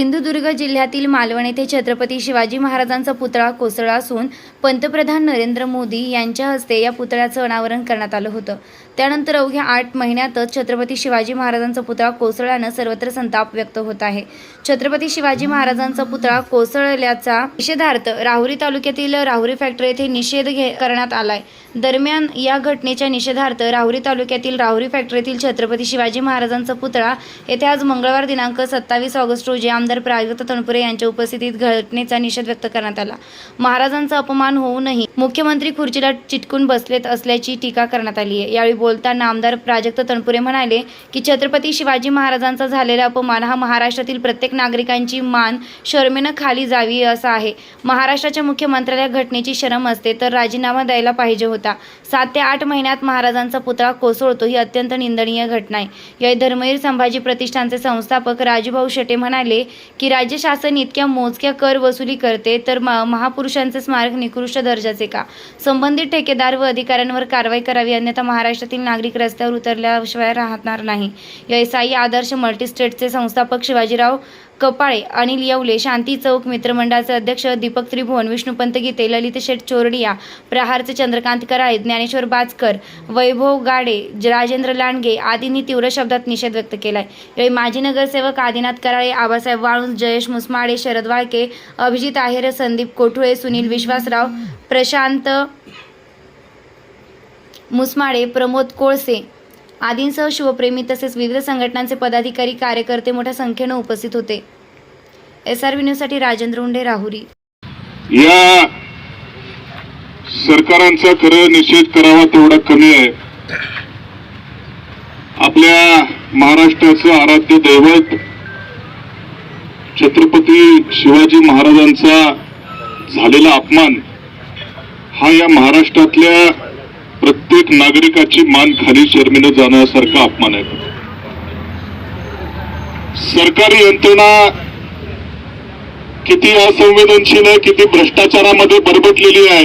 सिंधुदुर्ग जिल्ह्यातील मालवण येथे छत्रपती शिवाजी महाराजांचा पुतळा कोसळला असून पंतप्रधान नरेंद्र मोदी यांच्या हस्ते या पुतळ्याचं अनावरण करण्यात आलं होतं. त्यानंतर अवघ्या आठ महिन्यातच छत्रपती शिवाजी महाराजांचा पुतळा कोसळल्यानं सर्वत्र संताप व्यक्त होत आहे. छत्रपती शिवाजी महाराजांचा पुतळा कोसळल्याचा निषेधार्थ राहुरी तालुक्यातील राहुरी फॅक्टरी येथे निषेध घे करण्यात आलाय. दरम्यान या घटनेच्या निषेधार्थ राहुरी तालुक्यातील राहुरी फॅक्टरीतील छत्रपती शिवाजी महाराजांचा पुतळा येथे आज मंगळवार दिनांक सत्तावीस ऑगस्ट रोजी आमदार प्राजक्त तणपुरे यांच्या उपस्थितीत घटनेचा निषेध व्यक्त करण्यात आला. महाराजांचा अपमान होऊनही मुख्यमंत्री खुर्चीला चिटकून बसलेत असल्याची टीका करण्यात आली आहे. यावेळी बोलताना आमदार प्राजक्त तणपुरे म्हणाले की छत्रपती शिवाजी महाराजांचा झालेला अपमान हा महाराष्ट्रातील प्रत्येक नागरिकांची मान शर्मेनं खाली जावी असा आहे. महाराष्ट्राच्या मुख्यमंत्र्याला घटनेची शरम असते तर राजीनामा द्यायला पाहिजे होता. सात ते आठ महिन्यात महाराजांचा पुतळा कोसळतो ही अत्यंत निंदनीय घटना आहे. यावेळी धर्मवीर संभाजी प्रतिष्ठानचे संस्थापक राजूभाऊ शेटे म्हणाले की राज्य शासन इतक्या मोजक्या कर वसुली करते तर महापुरुषांचे स्मारक निकृष्ट दर्जाचे का? संबंधित ठेकेदार व अधिकाऱ्यांवर कारवाई करावी अन्यथा महाराष्ट्रातील नागरिक रस्त्यावर उतरल्याशिवाय राहणार नाही. या साई आदर्श मल्टीस्टेटचे संस्थापक शिवाजीराव कपाळे अनिल येवले शांती चौक मित्रमंडळाचे अध्यक्ष दीपक त्रिभुवन विष्णुपंत गीते ललित शेठ चोरडिया प्रहारचे चंद्रकांत कराळे ज्ञानेश्वर बाजकर वैभव गाडे राजेंद्र लांडगे आदींनी तीव्र शब्दात निषेध व्यक्त केलाय. यावेळी माजी नगरसेवक आदिनाथ कराळे आबासाहेब वाळूंज जयेश मुसमाडे शरद वाळके अभिजित आहेर संदीप कोठुळे सुनील विश्वासराव प्रशांत मुसमाडे प्रमोद कोळसे आदींसह शिवप्रेमी तसेच विविध संघटनांचे पदाधिकारी कार्यकर्ते मोठ्या संख्येनं उपस्थित होते. एस आर न्यूजसाठी राजेंद्र उंडे राहुरी. या सरकारांचा खरं निषेध करावा तेवढा कमी आहे. आपल्या महाराष्ट्राचं आराध्य दैवत छत्रपती शिवाजी महाराजांचा झालेला अपमान हा या महाराष्ट्रातल्या प्रत्येक नागरिकाची मान खाली शर्मीनं जाण्यासारखा अपमान आहे. सरकारी यंत्रणा किती असंवेदनशील आहे किती भ्रष्टाचारामध्ये बरबटलेली आहे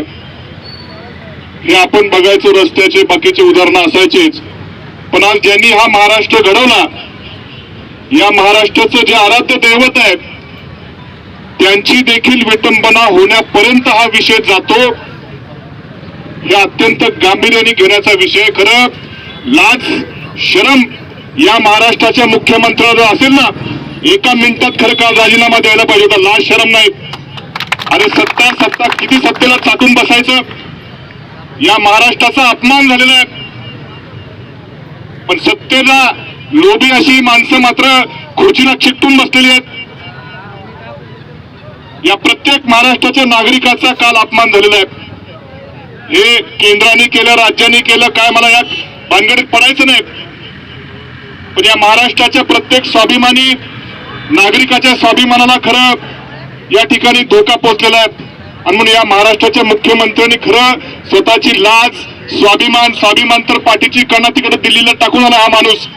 हे आपण बघायचो रस्त्याचे बाकीचे उदाहरणं असायचेच. पण आज ज्यांनी हा महाराष्ट्र घडवला या महाराष्ट्राचं जे आराध्य दैवत आहे त्यांची देखील विटंबना होण्यापर्यंत हा विषय जातो. हे अत्यंत गांभीर्याने घेण्याचा विषय खरं लाज शरम या महाराष्ट्राच्या मुख्यमंत्र्याला असेल ना एका मिनिटात खरं काल राजीनामा द्यायला पाहिजे होता? लाज शरम नाही अरे सत्ता सत्ता किती सत्तेला चाटून बसायचं? या महाराष्ट्राचा अपमान झालेला आहे. पण सत्तेला लोभी अशी माणसं मात्र खुर्चीला चिकटून बसलेली आहेत. या प्रत्येक महाराष्ट्राच्या नागरिकाचा काल अपमान झालेला आहे. हे केंद्राने केलं राज्याने केलं काय मला यात भानगडीत पडायचं नाही. पण या महाराष्ट्राच्या प्रत्येक स्वाभिमानी नागरिकाच्या स्वाभिमानाला खरं या ठिकाणी धोका पोचलेला आहे. आणि म्हणून या महाराष्ट्राच्या मुख्यमंत्र्यांनी खरं स्वतःची लाज स्वाभिमान स्वाभिमान तर पाठीची कणा तिकडे दिल्लीला टाकून आला हा माणूस.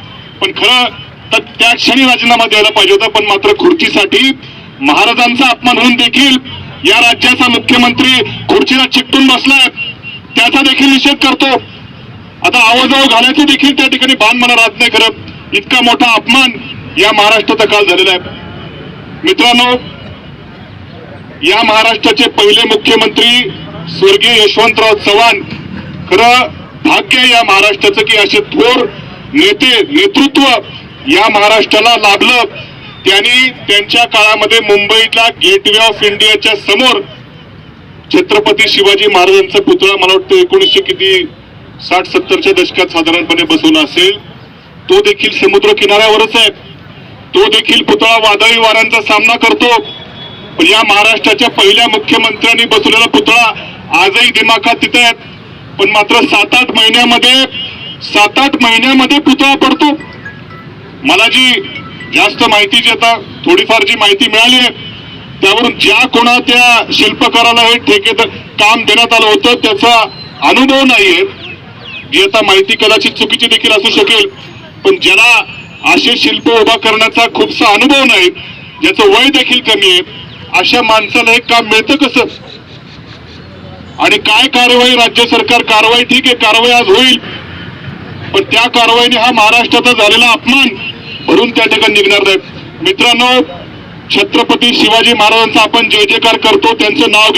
पण खरं तर त्या क्षणी राजीनामा द्यायला पाहिजे होता पण मात्र खुर्चीसाठी महाराजांचा अपमान होऊन देखील या राज्याचा मुख्यमंत्री खुर्चीला चिकटून बसलाय. त्याचा देखील निषेध करतो. आता आवाजाव घालायचं देखील त्या ठिकाणी बाण मला राहत नाही खरं इतका मोठा अपमान या महाराष्ट्राचा काल झालेला आहे. मित्रांनो या महाराष्ट्राचे पहिले मुख्यमंत्री स्वर्गीय यशवंतराव चव्हाण खरं भाग्य या महाराष्ट्राचं की असे थोर नेते नेतृत्व या महाराष्ट्राला लाभलं. त्यांनी त्यांच्या काळामध्ये मुंबईतला गेटवे ऑफ इंडियाच्या समोर छत्रपती शिवाजी महाराजांचा पुतळा मला वाटतं एकोणीसशे किती साठ सत्तरच्या दशकात साधारणपणे बसवला असेल. तो देखील समुद्र किनाऱ्यावरच आहे. तो देखील पुतळा वादळी वाऱ्यांचा सामना करतो. पण या महाराष्ट्राच्या पहिल्या मुख्यमंत्र्यांनी बसवलेला पुतळा आजही दिमाखात तिथे आहेत. पण मात्र सात आठ महिन्यामध्ये सात आठ महिन्यामध्ये पुतळा पडतो. मला जी जास्त माहिती जी आता थोडीफार जी माहिती मिळाली आहे त्यावरून ज्या कोणा त्या शिल्पकाराला हे ठेकेत काम देण्यात आलं होतं त्याचा अनुभव नाहीये. जी आता माहिती कदाचित चुकीची देखील असू शकेल पण ज्याला असे शिल्प उभा करण्याचा खूपसा अनुभव नाही ज्याचं वय देखील कमी आहे अशा माणसाला हे काम मिळतं कसं? आणि काय कारवाई राज्य सरकार कारवाई ठीक आहे कारवाई आज होईल पण त्या कारवाईने हा महाराष्ट्राचा झालेला अपमान भरून त्या ठिकाणी निघणार नाही मित्रांनो छत्रपती शिवाजी महाराजांचा आपण जय जयकार करतो. त्यांचं नाव घेतो